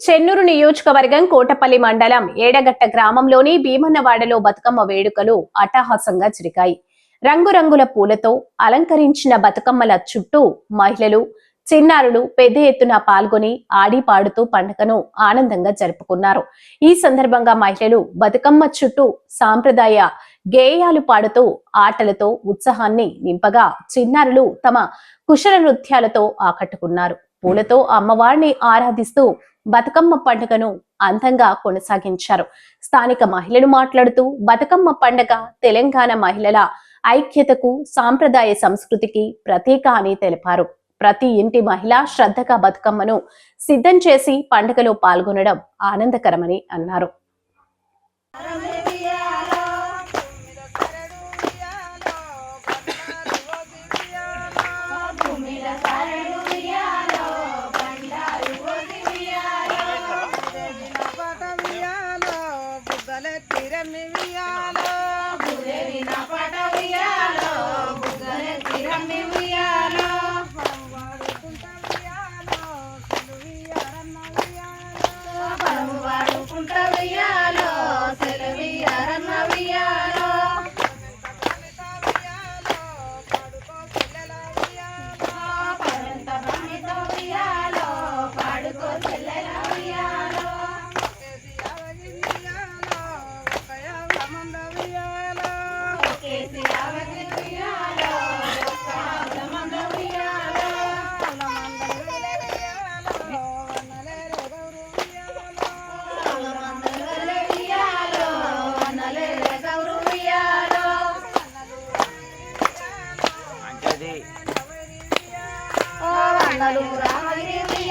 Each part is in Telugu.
చెన్నూరు నియోజకవర్గం కోటపల్లి మండలం ఏడగట్ట గ్రామంలోని భీమన్నవాడలో బతుకమ్మ వేడుకలు అట్టహాసంగా జరిగాయి. రంగురంగుల పూలతో అలంకరించిన బతుకమ్మల చుట్టూ మహిళలు చిన్నారులు పెద్ద ఎత్తున పాల్గొని ఆడి పాడుతూ పండుగను ఆనందంగా జరుపుకున్నారు. ఈ సందర్భంగా మహిళలు బతుకమ్మ చుట్టూ సాంప్రదాయ గేయాలు పాడుతూ ఆటలతో ఉత్సాహాన్ని నింపగా చిన్నారులు తమ కుశల నృత్యాలతో ఆకట్టుకున్నారు. పూలతో అమ్మవారిని ఆరాధిస్తూ బతుకమ్మ పండుగను అందంగా కొనసాగించారు. స్థానిక మహిళలు మాట్లాడుతూ బతుకమ్మ పండుగ తెలంగాణ మహిళల ఐక్యతకు సాంప్రదాయ సంస్కృతికి ప్రతీక అని తెలిపారు. ప్రతి ఇంటి మహిళ శ్రద్ధగా బతుకమ్మను సిద్ధం చేసి పండుగలో పాల్గొనడం ఆనందకరమని అన్నారు. Gracias. ఓ రామగిరి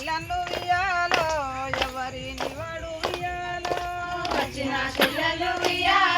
చెల్లెళ్ళు వియాలో ఎవరిని వాడు వియాలో వచ్చిన చెల్లెలు వియాలో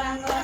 ರಂಗ